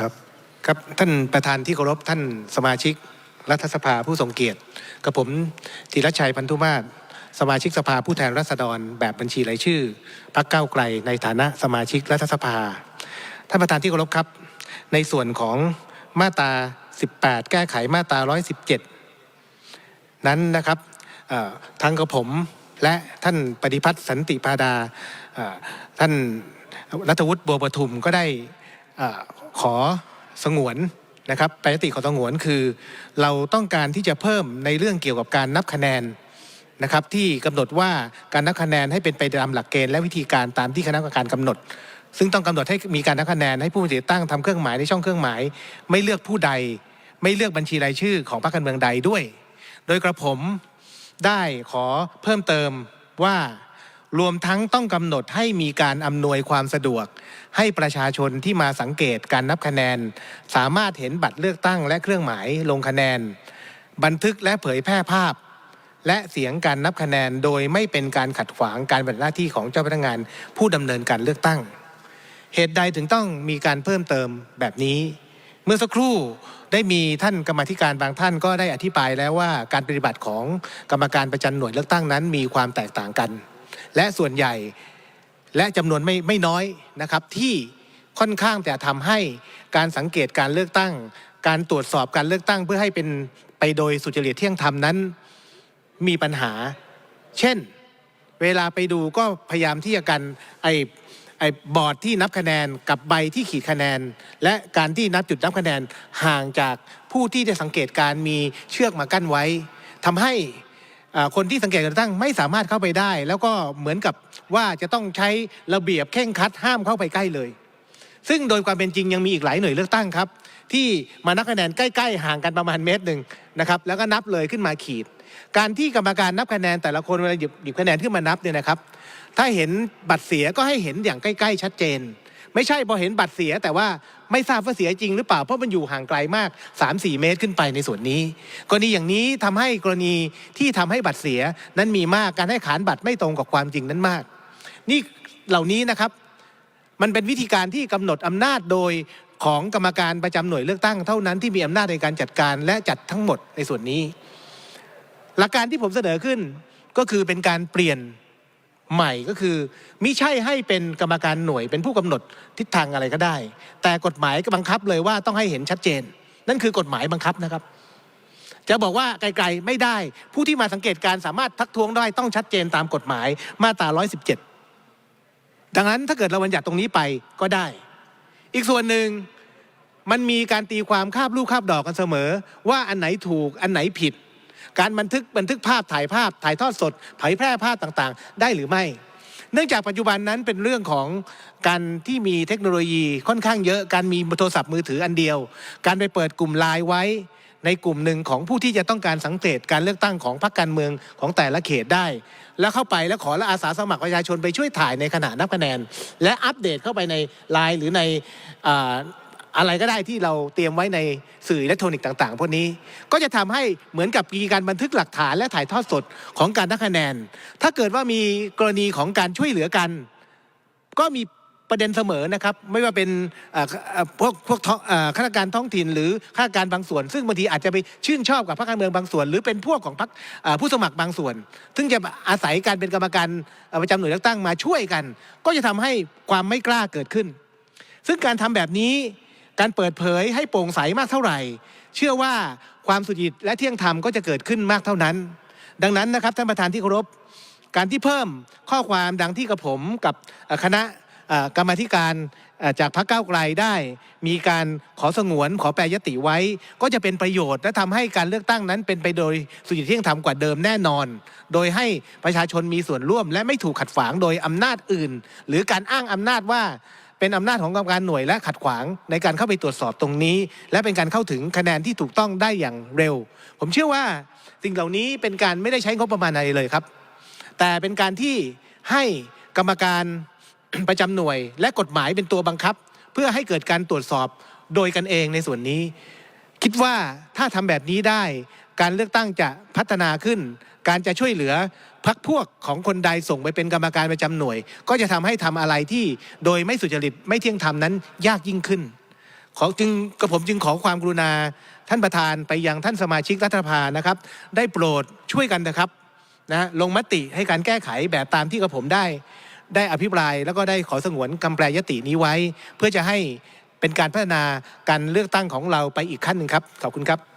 ครับครับท่านประธานที่เคารพท่านสมาชิกรัฐสภาผู้ทรงเกียรติกับผมธีรชัยพันธุมาศสมาชิกสภาผู้แทนราษฎร แบบบัญชีรายชื่อพรรคก้าวไกลในฐานะสมาชิกรัฐสภา ท่านประธานที่เคารพครับ ในส่วนของมาตรา 18 แก้ไขมาตรา 117 นั้นนะครับเอ่อทางกับผมและท่านปฏิพัฒน์สันติพาดาท่านรัฐวุฒิบัวประทุมก็ได้ ขอสงวนนะครับแปลยติขอสงวนคือ เราต้องการที่จะเพิ่มในเรื่องเกี่ยวกับการนับคะแนนนะครับที่กำหนดว่าการนับคะแนนให้เป็นไปตามหลักเกณฑ์และวิธีการตามที่คณะกรรมการกำหนด ซึ่งต้องกำหนดให้มีการนับคะแนนให้ผู้มีสิทธิตั้งทำเครื่องหมายในช่องเครื่องหมาย ไม่เลือกผู้ใด ไม่เลือกบัญชีรายชื่อของพรรคการเมืองใดด้วย โดยกระผมได้ขอเพิ่มเติมว่า รวมทั้งต้องกำหนดให้มีการอำนวยความสะดวก ให้ประชาชนที่มาสังเกตการนับคะแนน สามารถเห็นบัตรเลือกตั้งและเครื่องหมายลงคะแนน บันทึกและเผยแพร่ภาพ และเสียงการนับคะแนนโดยไม่เป็นการขัดขวางการปฏิบัติหน้าที่ของเจ้าพนักงาน ผู้ดำเนินการเลือกตั้ง เหตุใดถึงต้องมีการเพิ่มเติมแบบนี้ เมื่อสักครู่ได้มีท่านกรรมธิการบางท่านก็ได้อธิบายแล้วว่าการปฏิบัติของกรรมการประจำหน่วยเลือกตั้งนั้นมีความแตกต่างกัน และส่วนใหญ่และจำนวนไม่ไม่น้อยนะครับที่ค่อนข้างแต่ทำให้การสังเกตการเลือกตั้ง การตรวจสอบการเลือกตั้งเพื่อให้เป็นไปโดยสุจริตเที่ยงธรรมนั้นมีปัญหา เช่น เวลาไปดูก็พยายามที่จะกันไอไอ้บอร์ดที่นับคะแนนกับใบที่ขีดคะแนน และการที่นับจุดนับคะแนนห่างจากผู้ที่จะสังเกตการมีเชือกมากั้นไว้ทำให้ คนที่สังเกตการเลือกตั้งไม่สามารถเข้าไปได้ แล้วก็เหมือนกับว่าจะต้องใช้ระเบียบเข่งคัดห้ามเข้าไปใกล้เลย ซึ่งโดยความเป็นจริงยังมีอีกหลายหน่วยเลือกตั้งครับ ที่มานับคะแนนใกล้ๆห่างกันประมาณเมตรหนึ่งนะครับแล้วก็นับเลยขึ้นมาขีด การที่กรรมการนับคะแนนแต่ละคนเวลาหยิบหยิบคะแนนขึ้นมานับเนี่ยนะครับ ถ้าเห็นบัตรเสียก็ให้เห็นอย่างใกล้ ๆ ชัดเจน ไม่ใช่พอเห็นบัตรเสียแต่ว่าไม่ทราบว่าเสียจริงหรือเปล่าเพราะมันอยู่ห่างไกลมาก 3-4 เมตรขึ้นไปในส่วนนี้ กรณีอย่างนี้ทำให้กรณีที่ทำให้บัตรเสียนั้นมีมากการให้ขานบัตรไม่ตรงกับความจริงนั้นมาก นี่เหล่านี้นะครับ มันเป็นวิธีการที่กำหนดอำนาจโดยของกรรมการประจำหน่วยเลือกตั้งเท่านั้นที่มีอำนาจในการจัดการและจัดทั้งหมดในส่วนนี้ หลักการที่ผมเสนอขึ้นก็คือเป็นการเปลี่ยน ใหม่ก็คือมิใช่ให้เป็นกรรมการหน่วยเป็นผู้กำหนดทิศทางอะไรก็ได้ แต่กฎหมายก็บังคับเลยว่าต้องให้เห็นชัดเจน นั่นคือกฎหมายบังคับนะครับ จะบอกว่าไกลๆไม่ได้ ผู้ที่มาสังเกตการสามารถทักท้วงได้ต้องชัดเจนตามกฎหมายมาตรา 117 ดังนั้นถ้าเกิดเราบัญญัติตรงนี้ไปก็ได้ อีกส่วนหนึ่งมันมีการตีความคาบลูกคาบดอกกันเสมอ ว่าอันไหนถูกอันไหนผิด การบันทึกบันทึกภาพถ่ายภาพ ถ่ายทอดสดเผยแพร่ภาพต่างๆ ได้หรือไม่ เนื่องจากปัจจุบันนั้นเป็นเรื่องของการที่มีเทคโนโลยีค่อนข้างเยอะการมีโทรศัพท์มือถืออันเดียว การไปเปิดกลุ่มไลน์ไว้ในกลุ่มหนึ่งของผู้ที่จะต้องการสังเกตการเลือกตั้งของพรรคการเมืองของแต่ละเขตได้ แล้วเข้าไปแล้วขอและอาสาสมัครประชาชนไปช่วยถ่ายในขณะนับคะแนน และอัปเดตเข้าไปในไลน์หรือใน อะไรก็ได้ที่เราเตรียมไว้ในสื่ออิเล็กทรอนิกส์ต่าง ๆ พวกนี้ก็จะทำให้เหมือนกับมีการบันทึกหลักฐานและถ่ายทอดสดของการนับคะแนน ถ้าเกิดว่ามีกรณีของการช่วยเหลือกัน ก็มีประเด็นเสมอนะครับ ไม่ว่าเป็นพวกพวกข้าราชการท้องถิ่น หรือข้าราชการบางส่วน ซึ่งบางทีอาจจะไปชื่นชอบกับพรรคการเมืองบางส่วน หรือเป็นพวกของพรรคผู้สมัครบางส่วน ซึ่งจะอาศัยการเป็นกรรมการประจำหน่วยเลือกตั้งมาช่วยกัน ก็จะทำให้ความไม่กล้าเกิดขึ้น ซึ่งการทำแบบนี้ การเปิดเผยให้โปร่งใสมากเท่าไหร่ เชื่อว่าความสุจริตและเที่ยงธรรมก็จะเกิดขึ้นมากเท่านั้น ดังนั้นนะครับท่านประธานที่เคารพการที่เพิ่มข้อความดังที่กับผมกับคณะกรรมาธิการจากพรรคก้าวไกลได้ มีการขอสงวนขอแปรยติไว้ ก็จะเป็นประโยชน์ และทำให้การเลือกตั้งนั้นเป็นไปโดยสุจริตเที่ยงธรรมกว่าเดิมแน่นอน โดยให้ประชาชนมีส่วนร่วม และไม่ถูกขัดขวางโดยอำนาจอื่น หรือการอ้างอำนาจว่า เป็นอำนาจของกรรมการหน่วยและขัดขวางในการเข้าไปตรวจสอบตรงนี้ และเป็นการเข้าถึงคะแนนที่ถูกต้องได้อย่างเร็ว ผมเชื่อว่าสิ่งเหล่านี้เป็นการไม่ได้ใช้งบประมาณอะไรเลยครับ แต่เป็นการที่ให้กรรมการประจำหน่วย และกฎหมายเป็นตัวบังคับ เพื่อให้เกิดการตรวจสอบโดยกันเองในส่วนนี้ คิดว่าถ้าทำแบบนี้ได้ การเลือกตั้งจะพัฒนาขึ้น การจะช่วยเหลือพักพวกของคนใดส่งไปเป็นกรรมการประจำหน่วย ก็จะทำให้ทำอะไรที่โดยไม่สุจริตไม่เที่ยงธรรมนั้นยากยิ่งขึ้นขอจึงกระผมจึงขอความกรุณาท่านประธานไปยังท่านสมาชิกรัฐสภานะครับ ได้โปรดช่วยกันนะครับนะลงมติให้การแก้ไขแบบตามที่กระผมได้ ได้อภิปรายแล้วก็ได้ขอสงวนคำแปลยตินี้ไว้ เพื่อจะให้เป็นการพัฒนาการเลือกตั้งของเราไปอีกขั้นหนึ่งครับขอบคุณครับ